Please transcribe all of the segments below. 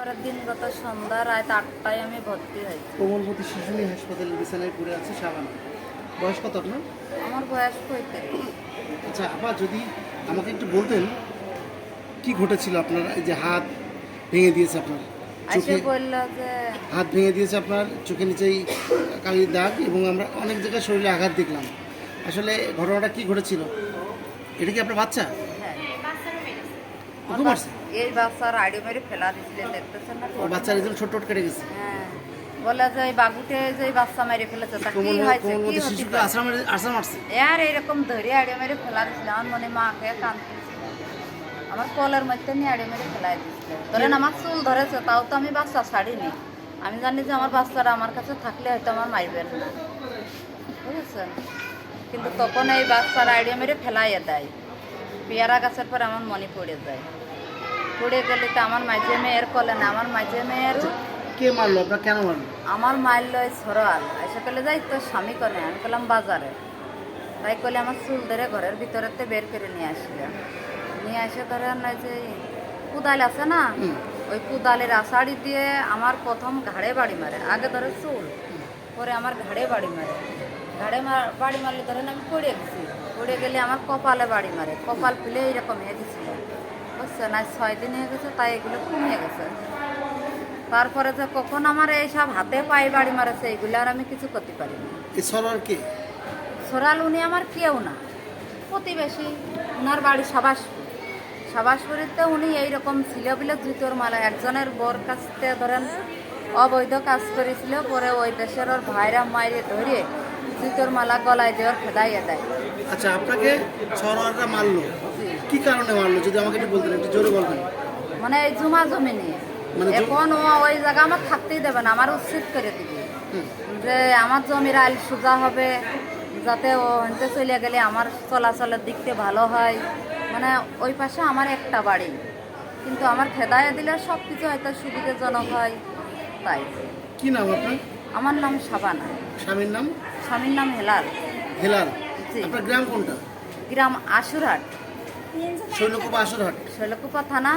পরের দিন গত সন্ধ্যা রাত আটটায় আমি ভর্তি হয়েছি। কোমলমতি শিশু নিয়ে হাসপাতালের বিছানায় পড়ে আছে সাবানা। বয়স কত আপনার? আমার বয়স পঁয়ত্রিশ আচ্ছা আবার যদি আমাকে একটু বলতেন কি ঘটেছিল আপনার? এই যে হাত ভেঙে দিয়েছে আপনার চোখে বলল যে হাত ভেঙে দিয়েছে আপনার চোখে নিচেই কালির দাগ এবং আমরা অনেক জায়গায় শরীরে আঘাত দেখলাম। আসলে ঘটনাটা কি ঘটেছিল? এটা কি আপনার বাচ্চা? এই বাচ্চার আইডি মেরে ফেলা দিছিলেন দেখতেছেন না? বাচ্চার একজন ছোট ছোট কেটে গেছে। হ্যাঁ। বলে যে যে বাচ্চা মেরে ফেলেছে তা কি কোমল হয়েছে? কি শিশুকে আশ্রম আশ্রম মারছে আর এরকম ধরে আড়ে মেরে ফেলা দিছিল আমার মনে আমার কলের মধ্যে নিয়ে আড়ে মেরে ফেলাই ধরেন আমার চুল ধরেছে তাও তো আমি বাচ্চা ছাড়িনি। আমি জানি যে আমার বাচ্চারা আমার কাছে থাকলে হয়তো আমার মারবেন না। বুঝেছেন? কিন্তু তখন এই বাচ্চারা আইডিয়া মেরে ফেলাইয়ে দেয়। পেয়ারা গাছের পর আমার মনে পড়ে যায়। পড়ে গেলে তো আমার মাঝে মেয়ের কলে না আমার মাঝে মেয়ের কে মারলো? আপনার কেন মারলো? আমার মাইল লয় সরাল এসে কলে যাই তোর স্বামী কনে। আমি কলাম বাজারে। তাই কলে আমার চুল ধরে ঘরের ভিতরেতে বের করে নিয়ে আসলাম নিয়ে এসে ধরে না যে কুদাল আছে না ওই কুদালের আষাঢ়ি দিয়ে আমার প্রথম ঘাড়ে বাড়ি মারে আগে ধরে চুল পরে আমার ঘাড়ে বাড়ি মারে। ঘাড়ে মার- বাড়ি মারলে ধরেন আমি পড়ে গেছি। পড়ে গেলে আমার কপালে বাড়ি মারে। কপাল ফুলে এইরকম হয়ে গেছিল। বুঝছেন না ছয় দিন হয়ে গেছে তাই এগুলো কমে গেছে। তারপরে যে কখন আমার এইসব হাতে পায়ে বাড়ি মারেছে এইগুলো আর আমি কিছু করতে পারি না। সরোয়ার কে? সরাল উনি আমার কেউ না। প্রতিবেশী ওনার বাড়ি সাবাসপুর। সাবাসপুরিতে উনি এইরকম ছিল বলে জুতোর মালা একজনের বর কাছ থেকে ধরেন অবৈধ কাজ করেছিল পরে ওই দেশের ওর ভাইরা মাইরে ধরে জুতোর মালা গলায় দেওয়ার খেদাইয়ে দেয় আচ্ছা আপনাকে সরোয়ারটা মারলো। কি কারণে মারলো? যদি আমাকে একটু বলতেন একটু জোরে বলবেন। মানে এই জমা জমি নিয়ে মানে এখন ও ওই জায়গা আমার থাকতেই দেবে না আমার উচিত করে দিবে। যে আমার জমির আইল সোজা হবে যাতে ও হইতে চলে গেলে আমার চলাচলের দিকতে ভালো হয়। মানে ওই পাশে আমার একটা বাড়ি। কিন্তু আমার খেদায় দিলে সব কিছু হয়তো সুবিধাজনক হয় তাই। কি নাম আপনার? আমার নাম সাবানা স্বামীর নাম? স্বামীর নাম হেলাল। হেলাল। জি। আপনার গ্রাম কোনটা? গ্রাম আশুরহাট শৈলকুপা আসরহাট। শৈলকুপা থানা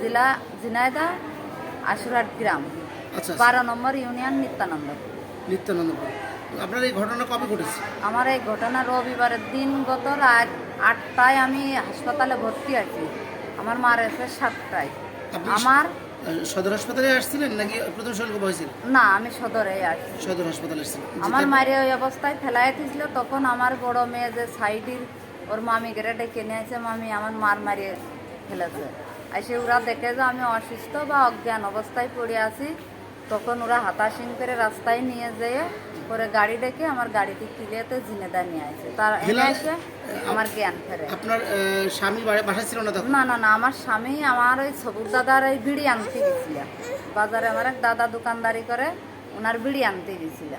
জেলা ঝিনাইদা আশুরহাট গ্রাম। আচ্ছা। বারো নম্বর ইউনিয়ন নিত্যানন্দ। নিত্যানন্দপুর আপনার এই ঘটনা কবে ঘটেছে? আমার এই ঘটনা রবিবারের দিন গত রাত আটটায় আমি হাসপাতালে ভর্তি আছি। আমার মার এসে সাতটায়। আপনি আমার সদর হাসপাতালে আসছিলেন নাকি প্রথম শৈলকুপা হয়েছিল না আমি সদরে আছি সদর হাসপাতালে আসছিলেন। আমার মায়ের ওই অবস্থায় ফেলাই দিয়েছিল তখন আমার বড় মেয়ে যে সাইডির ওর মামি গেরে ডেকে নিয়ে আসে মামি আমার মার মারিয়ে ফেলেছে। এসে ওরা দেখে যে আমি অসুস্থ বা অজ্ঞান অবস্থায় পড়ে আছি তখন ওরা হাতাশিং করে রাস্তায় নিয়ে যেয়ে পরে গাড়ি ডেকে আমার গাড়িটি কিলিয়াতে জিনেদা নিয়ে আসে। তার এনে এসে আমার জ্ঞান ফেরে। আপনার স্বামী বাসায় ছিল না তখন? না না না আমার স্বামী আমার ওই দাদার বিড়ি আনতে গেছিল বাজারে আমার এক দাদা দোকানদারি করে ওনার বিড়ি আনতে গেছিল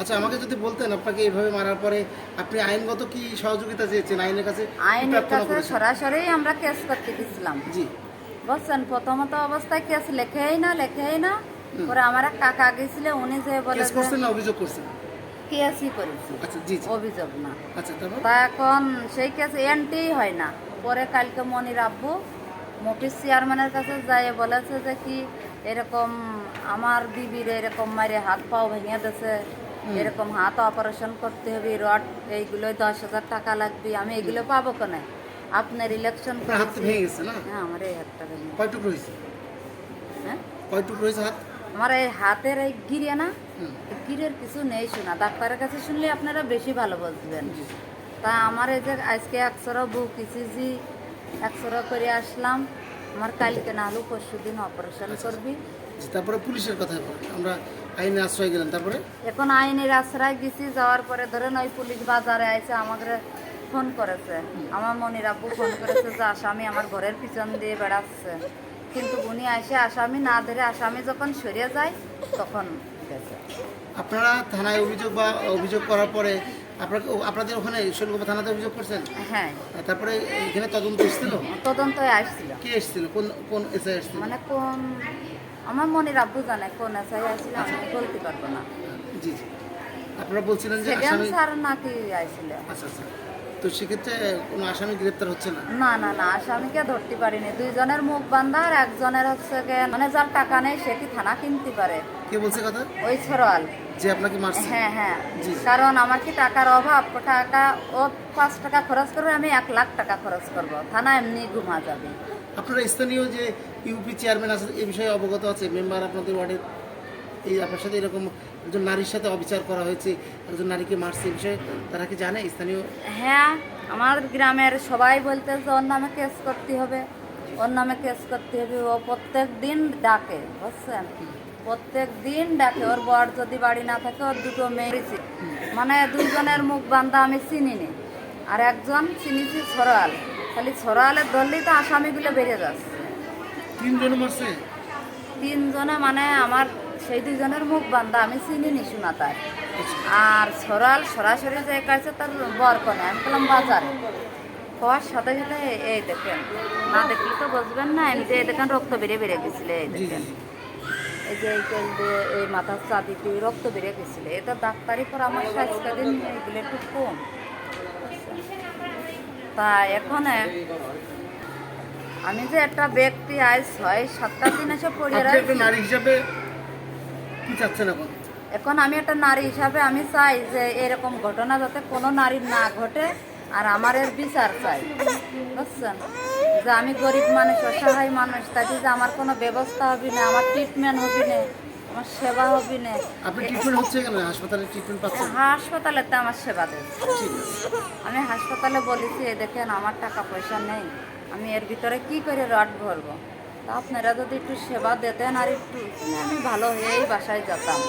আচ্ছা আমাকে যদি বলতেন আপনাকে এইভাবে মারার পরে আপনি আইনগত কি সহযোগিতা চেয়েছেন? আইনের কাছে আইনের কাছে সরাসরি আমরা কেস করতে গেছিলাম। জি। বুঝছেন প্রথমত অবস্থায় কেস লেখেই না লেখেই না। পরে আমার এক কাকা গেছিল উনি যে বলে কেস করছেন না অভিযোগ করছেন? কেসই করেছি। আচ্ছা অভিযোগ না। আচ্ছা তা এখন সেই কেস এন্টি হয় না। পরে কালকে মনির আব্বু মফিস চেয়ারম্যানের কাছে যাই বলেছে যে কি এরকম আমার বিবির এরকম মারে হাত পাও ভেঙে দিয়েছে। এরকম হাত অপারেশন করতে হবে রড এইগুলো দশ হাজার টাকা লাগবে। আমি এগুলো পাবো কেন? আপনার ইলেকশন হাত ভেঙে গেছে না? হ্যাঁ আমার এই হাতটা ভেঙে কয় টুকরো হয়েছে? হ্যাঁ? কয় টুকরো হয়েছে হাত? আমার এই হাতের এই গিরে না গিরের কিছু নেই শোনা। ডাক্তারের কাছে শুনলে আপনারা বেশি ভালো বুঝবেন। তা আমার এই যে আজকে একশোরা বুক ইসিজি একশোরা করে আসলাম। আমার কালকে না হলেও পরশু দিন অপারেশন করবি। তারপরে পুলিশের কথা আমরা আইনে আশ্রয় গেলেন তারপরে? এখন আইনের আশ্রয় গেছি যাওয়ার পরে ধরেন ওই পুলিশ বাজারে আইসে আমাকে ফোন করেছে। আমার মনির আব্বু ফোন করেছে যে আসামি আমার ঘরের পিছন দিয়ে বেড়াচ্ছে। কিন্তু উনি এসে আসামি না ধরে আসামি যখন সরিয়ে যায় তখন আপনারা থানায় অভিযোগ বা অভিযোগ করার পরে আপনাকে আপনাদের ওখানে শৈলকুপা থানাতে অভিযোগ করছেন? হ্যাঁ। তারপরে এখানে তদন্ত এসেছিল? তদন্ত আসছিল কে এসেছিল? কোন কোন এসে এসেছিল? মানে কোন আমার মনির আব্বু জানে কোন এসআই আসছিল আমি বলতে পারব না। জি জি। আপনারা বলছিলেন যে আসামি স্যার নাকি আইছিল আচ্ছা আচ্ছা। তো সেক্ষেত্রে কোনো আসামি গ্রেপ্তার হচ্ছে না? না না না আসামিকে ধরতে পারিনি। দুইজনের মুখ বান্ধা আর একজনের হচ্ছে গিয়ে মানে যার টাকা নেই সে কি থানা কিনতে পারে? কে বলছে কথা? ওই ছড়াল। যে আপনাকে মারছে। হ্যাঁ হ্যাঁ। কারণ আমার কি টাকার অভাব? টাকা ও পাঁচ টাকা খরচ করবে আমি এক লাখ টাকা খরচ করব। থানা এমনি ঘুমা যাবে। আপনারা স্থানীয় যে ইউপি চেয়ারম্যান আছে এই বিষয়ে অবগত আছে মেম্বার আপনাদের ওয়ার্ডের? এই আপনার সাথে এরকম একজন নারীর সাথে অবিচার করা হয়েছে একজন নারীকে মারছে এই বিষয়ে তারা কি জানে? স্থানীয় হ্যাঁ আমার গ্রামের সবাই বলতে যে ওর নামে কেস করতে হবে ওর নামে কেস করতে হবে। ও প্রত্যেক দিন ডাকে বুঝছেন? প্রত্যেক দিন ডাকে ওর বর যদি বাড়ি না থাকে ওর দুটো মেয়ে রয়েছে। মানে দুজনের মুখ বান্ধা আমি চিনিনি। আর একজন চিনিছি সরাল খালি সরালের ধরলেই তো আসামিগুলো বেড়ে যাচ্ছে। তিনজন মারছে? তিনজনে মানে আমার সেই দুজনের মুখ বান্ধা আমি চিনিনি শোনা তার আর সরাল সরাসরি যে কাছে তার বর কনে? আমি বললাম বাজারে। হওয়ার সাথে সাথে এই- দেখেন না দেখলে তো বুঝবেন না এমনি এই দেখেন রক্ত বেড়ে বেড়ে গেছিলে এই দেখেন। এই যে এই এই মাথার চাঁদিতে রক্ত বেড়ে গেছিল এটা ডাক্তারি পরামর্শ আজকে দিন এগুলো একটু কম। তা এখন আমি যে একটা ব্যক্তি আজ ছয় সাতটা দিন এসে রয়েছি। নারী হিসাবে কি চাচ্ছেন এখন? এখন আমি একটা নারী হিসাবে আমি চাই যে এরকম ঘটনা যাতে কোনো নারীর না ঘটে আর আমার এর বিচার চাই। বুঝছেন? যে আমি গরিব মানুষ অসহায় মানুষ তাতে যে আমার কোনো ব্যবস্থা হবে না আমার ট্রিটমেন্ট হবে না আমার সেবা হবে না আপনি ট্রিটমেন্ট হচ্ছে কেন? হাসপাতালে ট্রিটমেন্ট পাচ্ছেন? হাসপাতালেতে আমার সেবা দিচ্ছে ঠিক আমি হাসপাতালে বলেছি দেখেন আমার টাকা পয়সা নেই। আমি এর ভিতরে কি করে রড ভরবো? তা আপনারা যদি একটু সেবা দিতেন আর একটু আমি ভালো হয়েই বাসায় যেতাম।